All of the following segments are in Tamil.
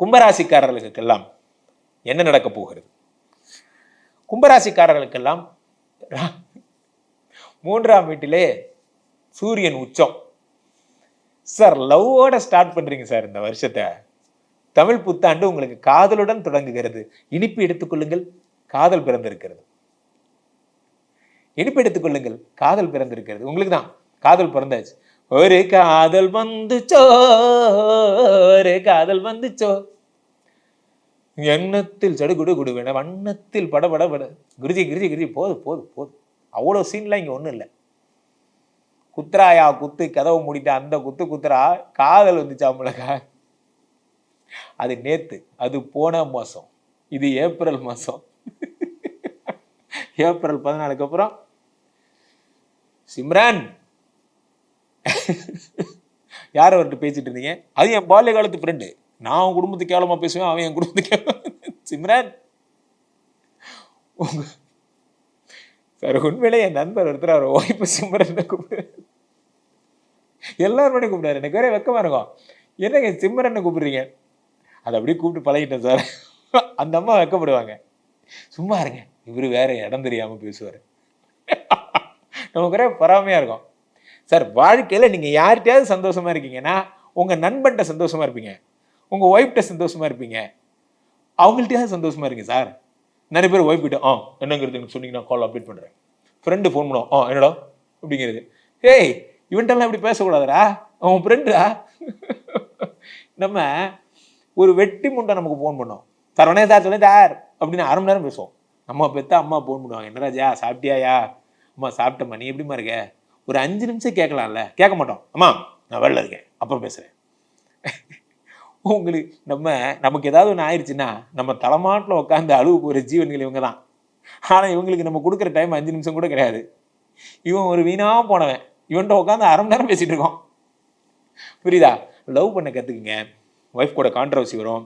கும்பராசிக்காரர்களுக்கெல்லாம் என்ன நடக்க போகிறது? கும்பராசிக்காரர்களுக்கெல்லாம் மூன்றாம் வீட்டிலே சூரியன் உச்சம். சார் லவ்வோட ஸ்டார்ட் பண்றீங்க சார் இந்த வருஷத்தை. தமிழ் புத்தாண்டு உங்களுக்கு காதலுடன் தொடங்குகிறது. இனிப்பு எடுத்துக்கொள்ளுங்கள் காதல் பிறந்திருக்கிறது. இனிப்பு எடுத்துக்கொள்ளுங்கள் காதல் பிறந்திருக்கிறது. உங்களுக்கு தான் காதல் பிறந்தாச்சு. ஒரு காதல் வந்துச்சோ? ஒரு காதல் வந்துச்சோ? எண்ணத்தில் சடுகுடு குடுவேன வண்ணத்தில் படபட பட குருஜி குருஜி குருஜி போது போது போது. அவ்வளோ சீன்லாம் இங்கே ஒன்றும் இல்லை. குத்துறாயா குத்து. கதவை மூடிட்டு அந்த குத்து குத்துறா. காதல் வந்துச்சா மிளகா அது நேத்து. அது போன மாசம். இது ஏப்ரல் மாதம் ஏப்ரல் பதினாலுக்கு அப்புறம். சிம்ரான்! யார் அவர்கிட்ட பேசிட்டு இருந்தீங்க? அது என் பால்ய காலத்து ஃப்ரெண்டு நான் அவன் குடும்பத்துக்கு கேவலமாக பேசுவேன் அவன் என் குடும்பத்துக்கு கேவலமா- சிம்ரான். உங்க சார் உண்மையிலே என் நண்பர் ஒருத்தர் அவர் ஒய்ஃபு சிம்ரன் கூப்பிடு. எல்லாரும் பண்ணி கூப்பிடாரு எனக்கு வேற வெக்கமா இருக்கும். என்னங்க சிம்ரன் கூப்பிடுறீங்க? அதை அப்படியே கூப்பிட்டு பழகிட்டேன் சார் அந்த அம்மா வெக்கப்படுவாங்க. சும்மா இருங்க. இவரு வேற இடம் தெரியாம பேசுவார். நமக்கு ஒரே பொறாமையா இருக்கும். சார் வாழ்க்கையில் நீங்கள் யார்கிட்டயாவது சந்தோஷமா இருக்கீங்கன்னா உங்கள் நண்பன்கிட்ட சந்தோஷமா இருப்பீங்க. உங்கள் ஒய்ஃப்கிட்ட சந்தோஷமா இருப்பீங்க. அவங்கள்ட்டயாவது சந்தோஷமா இருங்க சார். நிறைய பேர் ஒய்ஃப் கிட்ட ஆ என்னங்கிறது எனக்கு சொன்னீங்கன்னா கால் அப்டேட் பண்ணுறேன் ஃப்ரெண்டு ஃபோன் பண்ணுவோம் ஆ என்னடா? அப்படிங்கிறது. ஏய் இவன்ட்டெல்லாம் இப்படி பேசக்கூடாதுடா. அவன் ஃப்ரெண்டுடா நம்ம ஒரு வெட்டி முண்டை நமக்கு ஃபோன் பண்ணோம் சார் உடனே சார் சொல்லுங்க சார். அப்படின்னு அரை மணி நேரம் பேசுவோம். நம்ம பெத்த அம்மா ஃபோன் பண்ணுவாங்க. என்ன ராஜா சாப்பிட்டியாயா? அம்மா சாப்பிட்டம்மா. நீ எப்படிம்மா இருக்க? ஒரு அஞ்சு நிமிஷம் கேட்கலாம்ல. கேட்க மாட்டோம். அம்மா நான் வெளில இருக்கேன். அப்புறம் பேசுகிறேன் உங்களுக்கு நம்ம நமக்கு ஏதாவது ஒன்று ஆயிடுச்சுன்னா நம்ம தலைமாட்டில் உட்காந்து அழுவு போகிற ஜீவன்கள் இவங்க தான். ஆனால் இவங்களுக்கு நம்ம கொடுக்குற டைம் அஞ்சு நிமிஷம் கூட கிடையாது. இவன் ஒரு வீணாக போனவன். இவன்கிட்ட உட்காந்து அரை மணி நேரம் பேசிகிட்டு இருக்கோம். புரியுதா? லவ் பண்ண கற்றுக்குங்க ஒய்ஃப் கூட கான்ட்ரவர்சி வரும்.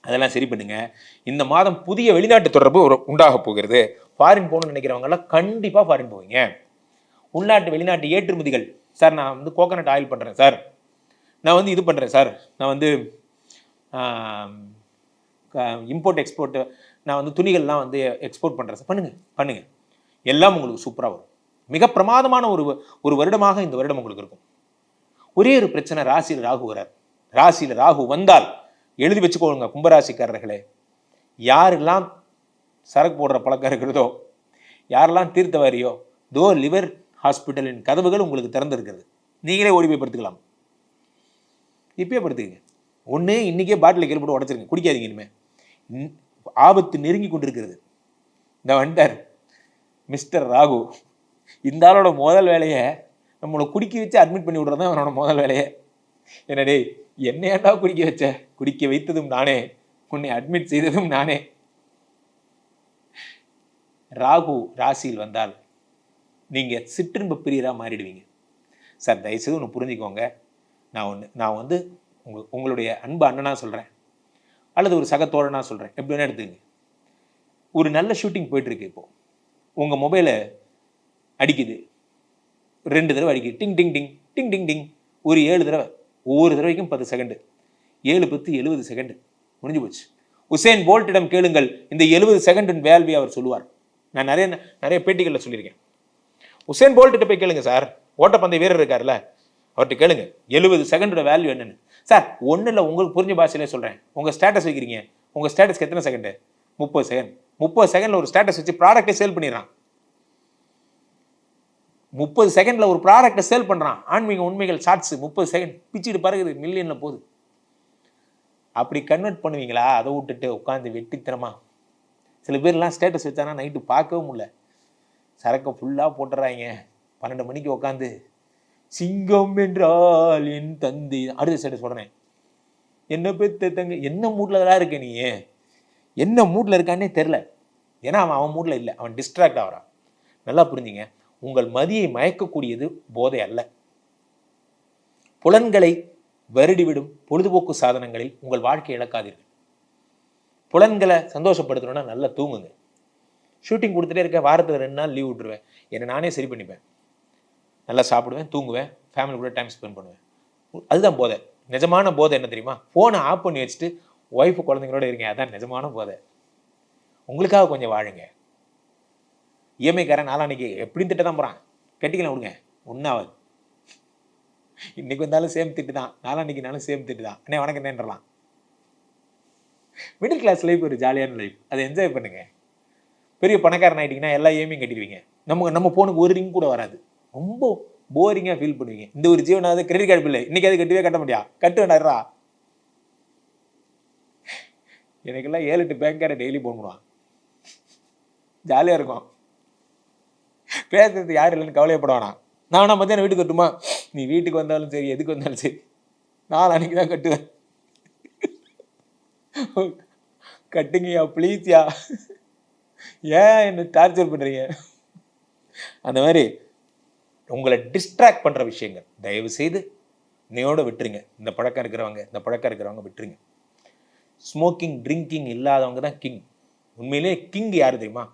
அதெல்லாம் சரி பண்ணுங்க. இந்த மாதம் புதிய வெளிநாட்டு தொடர்பு ஒரு உண்டாக போகிறது. ஃபாரின் போகணும்னு நினைக்கிறவங்கெல்லாம் கண்டிப்பாக ஃபாரின் போவீங்க. உள்நாட்டு வெளிநாட்டு ஏற்றுமதிகள். சார் நான் வந்து கோகனட் ஆயில் பண்ணுறேன் சார். நான் வந்து இது பண்ணுறேன் சார். நான் வந்து இம்போர்ட் எக்ஸ்போர்ட்டு நான் வந்து துணிகள்லாம் வந்து எக்ஸ்போர்ட் பண்ணுறேன் சார். பண்ணுங்கள் பண்ணுங்கள் எல்லாம் உங்களுக்கு சூப்பராக வரும். மிக பிரமாதமான ஒரு ஒரு வருடமாக இந்த வருடம் உங்களுக்கு இருக்கும். ஒரே ஒரு பிரச்சனை ராசியில் ராகு வரார். ராசியில் ராகு வந்தால் எழுதி வச்சுக்கோங்க கும்பராசிக்காரர்களே. யாரெல்லாம் சரக்கு போடுற பழக்கம் இருக்கிறதோ யாரெல்லாம் தீர்த்தவாரியோ தோ லிவர் ஹாஸ்பிட்டலின் கதவுகள் உங்களுக்கு திறந்திருக்கிறது. நீங்களே ஓடி போய் படுத்துக்கலாம். இப்பயே படுத்துக்கங்க. ஒன்று இன்றைக்கே பாட்டில் கீழே போட்டு உடச்சிருங்க. குடிக்காதீங்க இனிமேல் இன்- ஆபத்து நெருங்கி கொண்டிருக்கிறது. இந்த வந்துட்டார் மிஸ்டர் ராகு இந்த ஆளோட முதல் வேலையை நம்மளை குடிக்க வச்சு அட்மிட் பண்ணி விட்றது தான் அவனோட முதல் வேலையை. என்னடே டேய் என்னையாண்டா குடிக்க வச்ச? குடிக்க வைத்ததும் நானே. உன்னை அட்மிட் செய்ததும் நானே. ராகு ராசியில் வந்தால் நீங்கள் சிற்றின்ப பிரியராக மாறிடுவீங்க. சார் தயவுசெய்து ஒன்று புரிஞ்சுக்கோங்க. நான் ஒன்று நான் வந்து உங்க உங்களுடைய அன்பு அண்ணனாக சொல்கிறேன் அல்லது ஒரு சக சொல்கிறேன் எப்படி வேணால் எடுத்துக்கங்க. ஒரு நல்ல ஷூட்டிங் போயிட்டுருக்கு இப்போது உங்கள் மொபைலை அடிக்குது. ரெண்டு தடவை அடிக்குது. டிங் டிங் டிங் டிங் டிங் டிங் ஒரு ஏழு தடவை. ஒவ்வொரு தடவைக்கும் பத்து செகண்டு ஏழு பத்து எழுபது செகண்டு முடிஞ்சு போச்சு. உசேன் போல்ட்டிடம் கேளுங்கள். இந்த எழுபது செகண்டின் வேல்வி அவர் சொல்லுவார். நான் நிறைய நிறைய பேட்டிகளில் சொல்லியிருக்கேன். உசேன் போல்ட்டிட்ட போய் கேளுங்க சார். ஓட்டப்பந்தய வீரர் இருக்கார்ல அவர்கிட்ட கேளுங்க. எழுபது செகண்டோட வேல்யூ என்னன்னு. சார் ஒன்றும் இல்லை உங்களுக்கு புரிஞ்ச பாஷையிலே சொல்கிறேன் உங்கள் ஸ்டேட்டஸ் வைக்கிறீங்க. உங்கள் ஸ்டேட்டஸ்க்கு எத்தனை செகண்டு முப்பது செகண்ட் முப்பது செகண்டில் ஒரு ஸ்டேட்டஸ் வச்சு ப்ராடக்ட்டை சேல் பண்ணிடுறான். முப்பது செகண்டில் ஒரு ப்ராடக்ட்டை சேல் பண்ணுறான் ஆன்மீக உண்மைகள் ஷார்ட்ஸு முப்பது செகண்ட் பிச்சுட்டு பறகுது மில்லியனில் போகுது. அப்படி கன்வெர்ட் பண்ணுவீங்களா? அதை விட்டுட்டு உட்காந்து வெட்டித்தனமா. சில பேர்லாம் ஸ்டேட்டஸ் வச்சானா நைட்டு பார்க்கவும் முடியல. சரக்கை ஃபுல்லாக போட்டுறாங்க பன்னெண்டு மணிக்கு உட்காந்து சிங்கம் என்றால் என் தந்தி அடுத்த சைடு சொல்கிறேன் என்ன பெத்த தங்க என்ன மூட்டில் தான் இருக்க நீ? என்ன மூட்டில் இருக்கான்னே தெரில ஏன்னா அவன் அவன் மூட்டில் இல்லை. அவன் டிஸ்ட்ராக்ட் ஆகிறான். நல்லா புரிஞ்சுங்க. உங்கள் மதியை மயக்கக்கூடியது போதை அல்ல. புலன்களை வருடிவிடும் பொழுதுபோக்கு சாதனங்களில் உங்கள் வாழ்க்கை இழக்காதீர்கள். புலன்களை சந்தோஷப்படுத்தணும்னா நல்லா தூங்குங்க. ஷூட்டிங் கொடுத்துட்டே இருக்க வாரத்தில் ரெண்டு நாள் லீவ் விட்டுருவேன். என்னை நானே சரி பண்ணிப்பேன். நல்லா சாப்பிடுவேன் தூங்குவேன் ஃபேமிலி கூட டைம் ஸ்பெண்ட் பண்ணுவேன். அதுதான் போதை. நிஜமான போதை என்ன தெரியுமா? ஃபோனை ஆஃப் பண்ணி வச்சுட்டு ஒய்ஃபு குழந்தைங்களோட இருங்க. அதான் நிஜமான போதை. உங்களுக்காக கொஞ்சம் வாழுங்க. இஎம்ஐக்காரன் நாளான்னைக்கு எப்படின்னு திட்ட தான் போகிறான் கட்டிக்கலாம் விடுங்க. ஒன்றாவது இன்னைக்கு வந்தாலும் சேம் திட்டு தான். நாளான்னைக்குனாலும் சேம் திட்டு தான். அண்ணே வணக்கம் என்னன்றலாம். மிடில் கிளாஸ் லைஃப் ஒரு ஜாலியான லைஃப் அதை என்ஜாய் பண்ணுங்கள் பெரிய பணக்காரன் ஆகிட்டிங்கன்னா எல்லா இஎம்ஐயும் கட்டிடுவீங்க. நம்ம நம்ம ஃபோனுக்கு ஒரு ரிங் கூட வராது. ரொம்ப போரிங்காக ஃபீல் பண்ணுவீங்க. இந்த ஒரு ஜீவனாவது கிரெடிட் கார்டு பில்லு இன்னைக்கு அது கட்டவே கட்ட முடியா கட்டு வேண்டாடுறா எனக்கெல்லாம் ஏழு எட்டு பேங்க்கார டெய்லி போன் பண்ணுவான். ஜாலியாக இருக்கும். பேசுறது யாரும் இல்லைன்னு கவலையப்பட வேணாம் நான் வேணா மத்தியானம் வீட்டுக்கு கட்டுமா நீ வீட்டுக்கு வந்தாலும் சரி எதுக்கு வந்தாலும் சரி நாலு அன்னைக்கு தான் கட்டுவேன். கட்டுங்கய்யா ப்ளீஸ்யா ஏன் என்ன டார்ச்சர் பண்ணுறீங்க அந்த மாதிரி உங்களை டிஸ்ட்ராக்ட் பண்ணுற விஷயங்கள். தயவு செய்து நீயோட விட்டுருங்க. இந்த பழக்கம் இருக்கிறவங்க இந்த பழக்கம் இருக்கிறவங்க விட்டுருங்க. ஸ்மோக்கிங் ட்ரிங்கிங் இல்லாதவங்க தான் கிங் உண்மையிலே கிங் யார் தெரியுமா?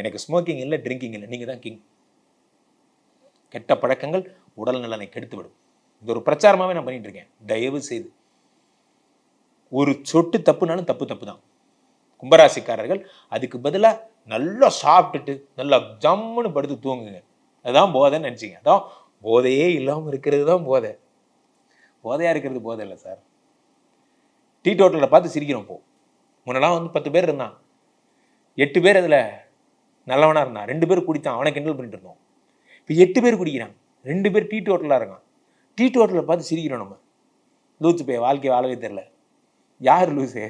எனக்கு ஸ்மோக்கிங் இல்லை ட்ரிங்கிங் இல்லை. நீங்கள் தான் கிங் கெட்ட பழக்கங்கள் உடல் நலனை கெடுத்து விடும் இது ஒரு பிரச்சாரமாகவே நான் பண்ணிட்டு இருக்கேன். தயவு செய்து ஒரு சொட்டு தப்புனாலும் தப்பு தப்பு தான் கும்பராசிக்காரர்கள் அதுக்கு பதிலாக நல்லா சாப்பிட்டுட்டு நல்லா ஜம்முன்னு படுத்து தூங்குங்க. அதுதான் போதைன்னு நினச்சிங்க. அதான் போதையே இல்லாமல் இருக்கிறது தான் போதை. போதையாக இருக்கிறது போதை இல்லை சார். டீ டோட்டலில் பார்த்து சிரிக்கிறோம் போ. முன்னெல்லாம் வந்து பத்து பேர் இருந்தான். எட்டு பேர் அதில் நல்லவனாக இருந்தான். ரெண்டு பேர் குடித்தான். அவனை கிண்டல் பண்ணிட்டு இருந்தோம். இப்போ எட்டு பேர் குடிக்கிறான். ரெண்டு பேர் டீ டோட்டலாக இருக்கான். டீ ஹோட்டலில் பார்த்து சிரிக்கிறோம் நம்ம. லூசு போய் வாழ்க்கை வாழவே தெரில யார் லூசு?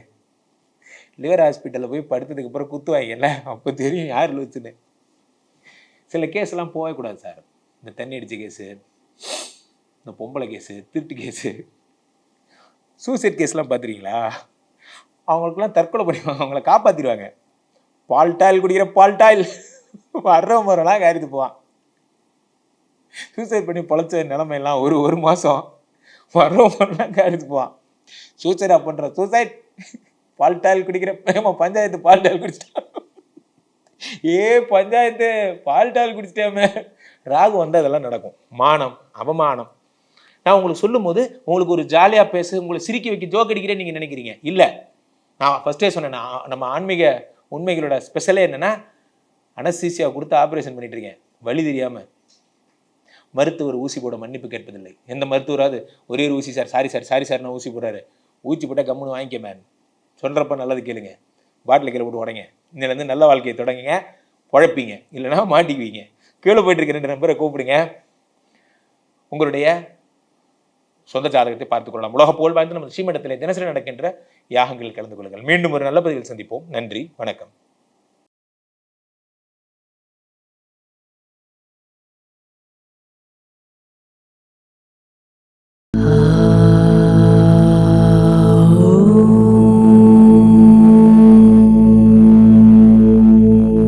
லிவர் ஹாஸ்பிட்டலில் போய் படுத்ததுக்கு அப்புறம் குத்துவாங்கல்ல அப்போ தெரியும் யார் லூச்சுன்னு சில கேஸ்லாம் போகவே கூடாது சார் இந்த தண்ணி அடித்த கேஸு இந்த பொம்பளை கேஸு திருட்டு கேஸு சூசைட் கேஸ்லாம் பார்த்துருக்கீங்களா? அவங்களுக்குலாம் தற்கொலை பண்ணிடுவாங்க அவங்கள காப்பாற்றிடுவாங்க பால் டாயில் குடிக்கிற பால் டாயில். வர்றவன் வரலாம் காரித்து போவான். சூசைட் பண்ணி பொழைச்ச நிலமையெல்லாம் ஒரு ஒரு மாதம் வர்றவன் வரலாம் காரித்து போவான். சூசைடா பண்ணுற சூசைட் பால் குடிக்கிறப்ப குடிக்கிற ஏமா பஞ்சாயத்து பால் டாயில் குடிச்சிட்டான் ஏ பஞ்சாயத்து பால் டாயில் குடிச்சிட்டாமே ராகு வந்து அதெல்லாம் நடக்கும். மானம் அவமானம். நான் உங்களுக்கு சொல்லும்போது உங்களுக்கு ஒரு ஜாலியாக பேசு உங்களை சிரிக்க வைக்க ஜோக் அடிக்கிறேன்னு நீங்கள் நினைக்கிறீங்க. இல்லை. நான் ஃபஸ்ட்டே சொன்னேன் நம்ம ஆன்மீக உண்மைகளோட ஸ்பெஷலே என்னென்னா அனஸ்தீசியா கொடுத்து ஆப்ரேஷன் பண்ணிட்டு இருக்கேன். வழி தெரியாமல் மருத்துவர் ஊசி போட மன்னிப்பு கேட்பதில்லை. எந்த மருத்துவராவது ஒரே ஒரு ஊசி sir sorry sir sorry sir நான் ஊசி போடுறாரு. ஊசி போட்டால் கம்முன்னு வாங்கிக்க மேன் சொல்கிறப்ப நல்லது கேளுங்க. பாட்டில் கீழே போட்டு உடைங்க. இன்னிலேருந்து நல்ல வாழ்க்கையை தொடங்குங்க. உழைப்பீங்க. இல்லைன்னா மாட்டிக்குவீங்க. கீழே போயிட்டுருக்க ரெண்டு நம்பரை கூப்பிடுங்க. உங்களுடைய சொந்த ஜாதகத்தை பார்த்துக் கொள்ளலாம். உலக போல் வாய்ந்த நம்ம ஸ்ரீமண்டத்திலே தினசரி நடக்கின்ற யாகங்களில் கலந்து கொள்ளுங்கள். மீண்டும் ஒரு நல்ல பதிவில் சந்திப்போம். நன்றி. வணக்கம்.